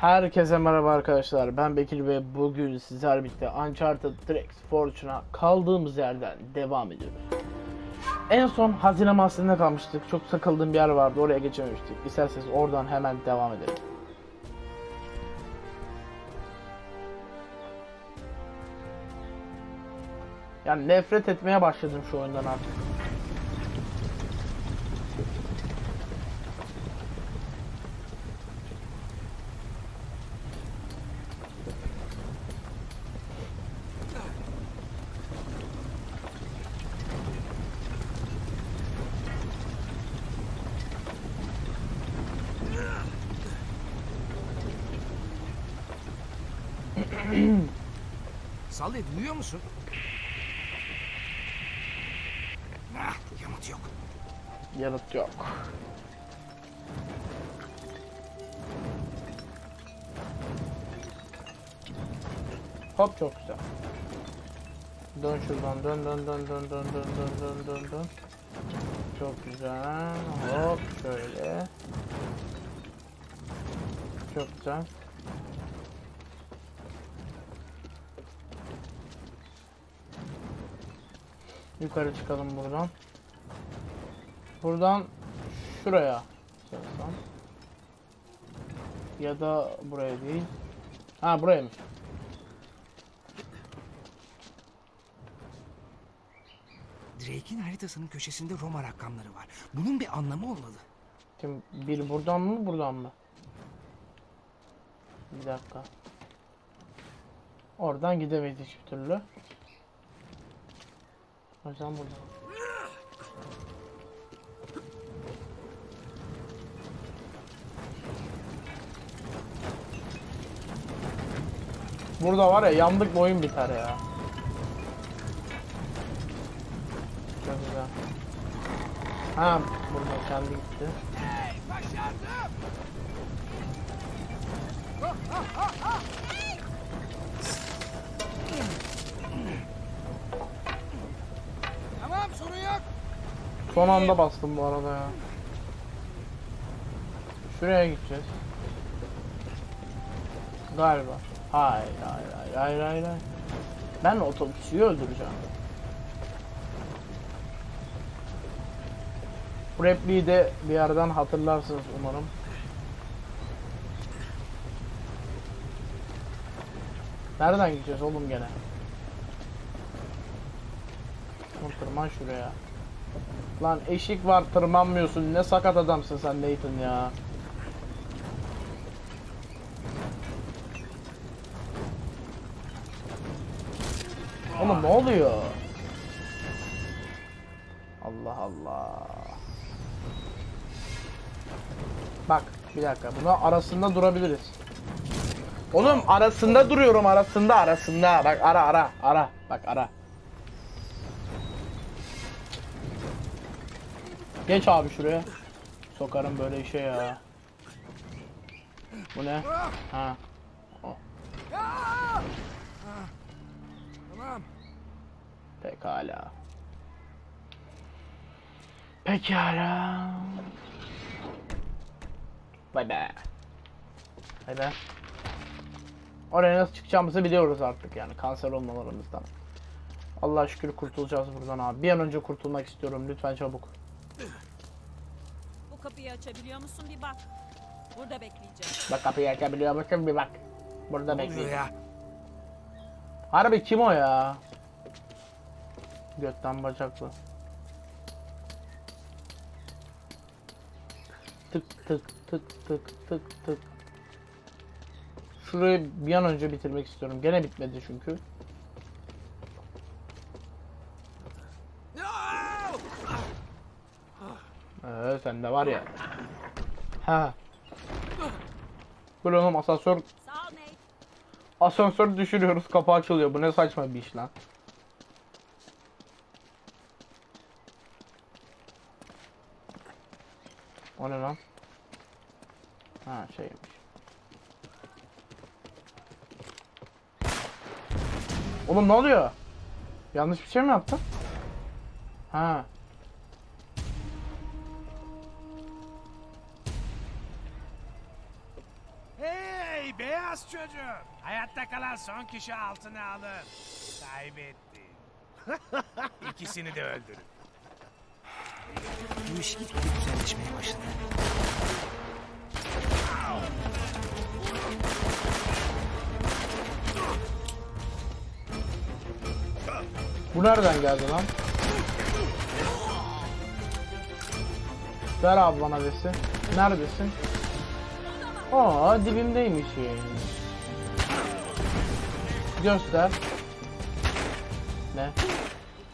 Herkese merhaba arkadaşlar. Ben Bekir ve bugün sizlerle birlikte Uncharted Drake's Fortune'a kaldığımız yerden devam ediyoruz. En son Hazine Mahzeni'nde kalmıştık. Çok sıkıldığım bir yer vardı. Oraya geçememiştik. İsterseniz oradan hemen devam edelim. Yani nefret etmeye başladım şu oyundan artık. Salih duyuyor musun? Ah, yanıt yok. Yanıt yok. Hop çok güzel. Dön şuradan dön dön dön dön dön dön dön dön dön dön. Çok güzel. Hop şöyle. Çok güzel. Yukarı çıkalım buradan. Buradan şuraya çalışsam. Ya da buraya değil. Ha buraymış. Drake'in haritasının köşesinde Roma rakamları var. Bunun bir anlamı olmalı. Şimdi bir buradan mı buradan mı? Bir dakika. Oradan gidemeyiz hiçbir türlü. O yüzden buradan. Burada var ya yandık mı oyun biter ya. Çok güzel. Ha burada kendi gitti. Tamam Son anda bastım bu arada ya. Şuraya gideceğiz. Galiba. Hayır hayır hayır hayır hayır. hayır. Ben otobüsü öldüreceğim. Bu de bir yerden hatırlarsınız umarım. Nereden gideceğiz oğlum gene? Tırman şuraya. Lan eşik var tırmanmıyorsun. Ne sakat adamsın sen Nathan ya. Oğlum ne oluyor? Allah Allah. Bak bir dakika buna arasında durabiliriz. Oğlum arasında duruyorum arasında arasında. Bak ara ara ara. Bak ara. Geç abi şuraya. Sokarım böyle işe ya. Bu ne? Ha. Tamam. Pekala. Pekala. Vay be. Vay be. Oraya nasıl çıkacağımızı biliyoruz artık yani kanser olmalarımızdan. Allah şükür kurtulacağız buradan abi. Bir an önce kurtulmak istiyorum lütfen çabuk. Bu kapıyı açabiliyor musun bir bak. Burada bekleyeceğim. Bak kapıyı açabiliyor musun bir bak. Burada bekliyor. ya? Harbi kim o ya? Götten bacaklı. Tık tık tık tık tık tık. Şurayı bir an önce bitirmek istiyorum. Gene bitmedi çünkü. Ee, sen de var ya. Ha. Ne oğlum asansör. Asansör düşürüyoruz kapı açılıyor. Bu ne saçma bir iş lan. O ne lan? Ha şeymiş. Oğlum ne oluyor? Yanlış bir şey mi yaptım? Ha. Beyaz çocuk. Hayatta kalan son kişi altına alır. Kaybettin. İkisini de öldürün. Bu iş gitgide güzelleşmeye başladı. Bu nereden geldi lan? Ver abi bana desin. Neredesin? Aa dibimdeymiş yani. Göster. Ne?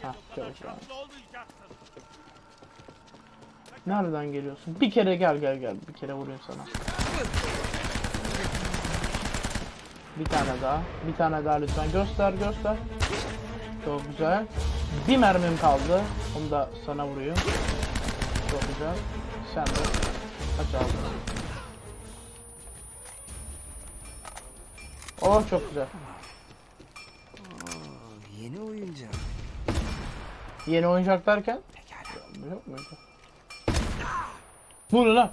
Ha göster. Nereden geliyorsun? Bir kere gel gel gel. Bir kere vurayım sana. Bir tane daha. Bir tane daha lütfen. Göster göster. Çok güzel. Bir mermim kaldı. Onu da sana vuruyorum. Çok güzel. Sen de kaç aldın? Oh çok güzel. Yeni oyuncak. Yeni oyuncak derken? Pekala. Yok muydu? Bu ne lan?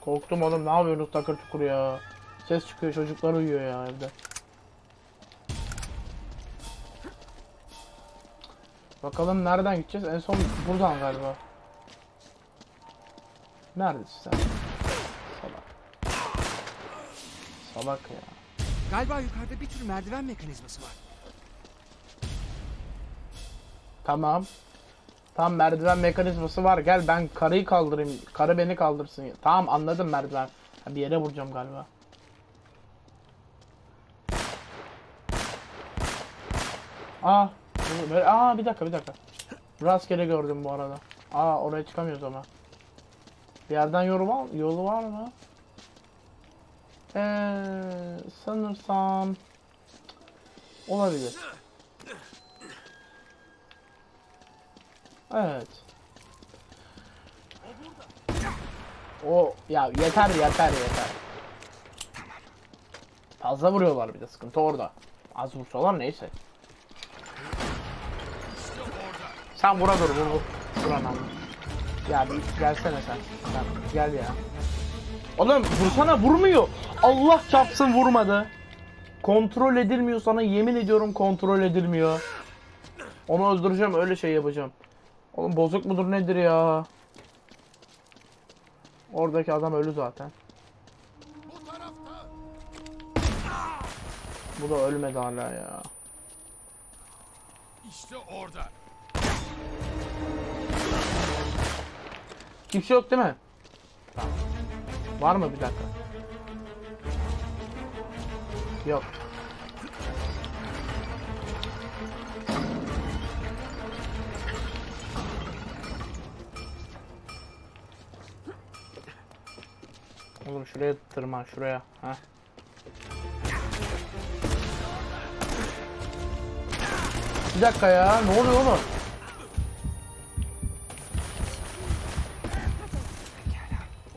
Korktum oğlum ne yapıyorsunuz takır tukur ya. Ses çıkıyor çocuklar uyuyor ya evde. Bakalım nereden gideceğiz? En son buradan galiba. Neredesin sen? Salak. Salak ya. Galiba yukarıda bir tür merdiven mekanizması var. Tamam. Tam merdiven mekanizması var. Gel ben karıyı kaldırayım. Karı beni kaldırsın. Tamam anladım merdiven. Ha, bir yere vuracağım galiba. Aa, bu- böyle, aa bir dakika bir dakika. Rastgele gördüm bu arada. Aa oraya çıkamıyoruz ama. Bir yerden yolu var, yolu var mı? Eee sanırsam olabilir. Evet. O ya yeter yeter yeter. Fazla vuruyorlar bir de sıkıntı orada. Az vursalar neyse. Sen vura dur vur vur. Vur anam. Ya bir gelsene sen. sen gel ya. Oğlum vursana vurmuyor. Allah çarpsın vurmadı. Kontrol edilmiyor sana yemin ediyorum kontrol edilmiyor. Onu öldüreceğim öyle şey yapacağım. Oğlum bozuk mudur nedir ya? Oradaki adam ölü zaten. Bu da ölmedi hala ya. İşte orada. Kimse yok değil mi? Tamam. Var mı bir dakika? Yok. Oğlum şuraya tırman şuraya. Ha. Bir dakika ya ne oluyor oğlum?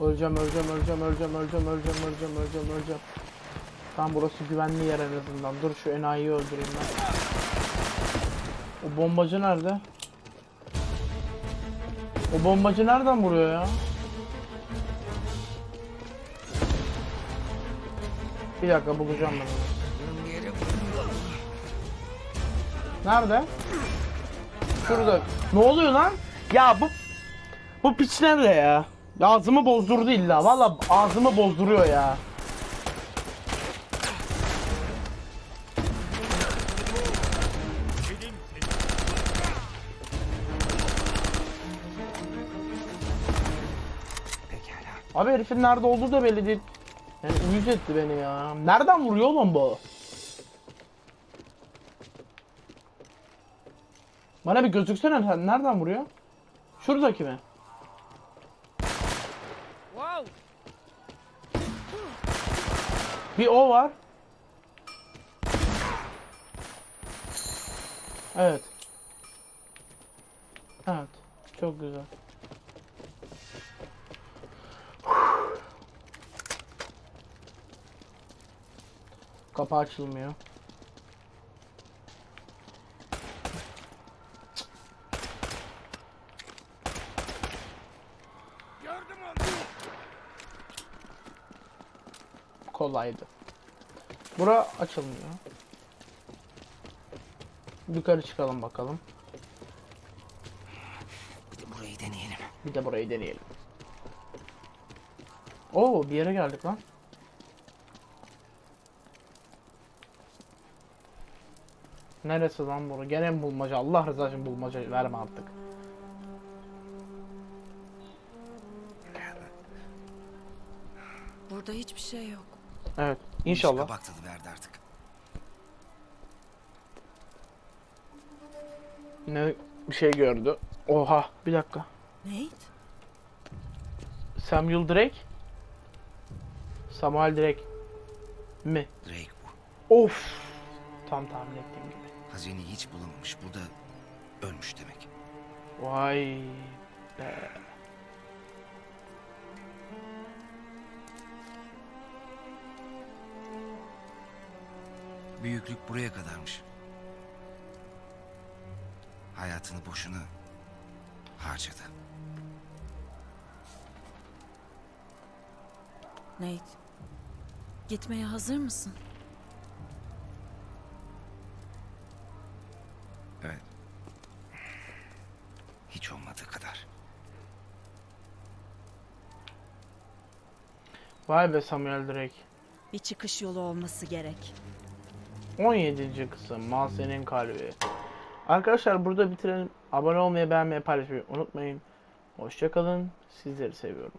Öleceğim, öleceğim, öleceğim, öleceğim, öleceğim, öleceğim, öleceğim, öleceğim, öleceğim. Tam burası güvenli yer en azından. Dur şu enayiyi öldüreyim ben. O bombacı nerede? O bombacı nereden vuruyor ya? Bir dakika bulacağım ben onu. Nerede? Şurada. Ne oluyor lan? Ya bu bu piç nerede ya? Ağzımı bozdurdu illa. Valla ağzımı bozduruyor ya. Abi herifin nerede olduğu da belli değil. Yani uyuz etti beni ya. Nereden vuruyor oğlum bu? Bana bir gözüksene sen nereden vuruyor? Şuradaki mi? Bir o var. Evet. Evet. Çok güzel. Kapı açılmıyor. Gördüm onu. Kolaydı. Bura açılmıyor. Yukarı çıkalım bakalım. Bir de burayı deneyelim. Bir de burayı deneyelim. Oo bir yere geldik lan. Neresi lan bura? Gene bulmaca? Allah rızası için bulmaca verme artık. Burada hiçbir şey yok. Evet. İnşallah. Tadı verdi artık. Ne bir şey gördü. Oha bir dakika. Nate? Samuel Drake? Samuel Drake mi? Drake bu. Of. Tam tahmin ettiğim gibi. Hazineyi hiç bulamamış. Burada ölmüş demek. Vay be. Büyüklük buraya kadarmış. Hayatını boşuna harcadı. Nate. Gitmeye hazır mısın? Evet. Hiç olmadığı kadar. Vay be Samuel Drake. Bir çıkış yolu olması gerek. 17. kısım Mal Senin Kalbi. Arkadaşlar burada bitirelim. Abone olmayı, beğenmeyi, paylaşmayı unutmayın. Hoşçakalın. Sizleri seviyorum.